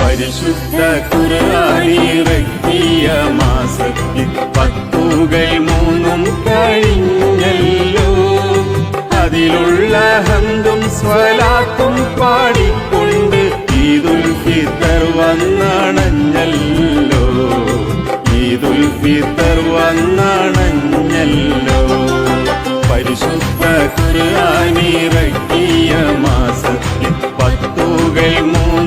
പരിശുദ്ധ കുറാനിറക്കിയ മാസത്തിൽ പത്തുകൾ മൂന്നും കഴിഞ്ഞല്ലോ. അതിലുള്ള ഹന്തും സ്വലാത്തും പാടിക്കൊണ്ട് ഈദുൽ ഫിത്തർ വന്നണഞ്ഞല്ലോ. ഈദുൽ ഫിത്തർ വന്നണഞ്ഞല്ലോ. പരിശുദ്ധ കുറാനിറക്കിയ മാസത്തിൽ പത്തുകൾ മൂന്നും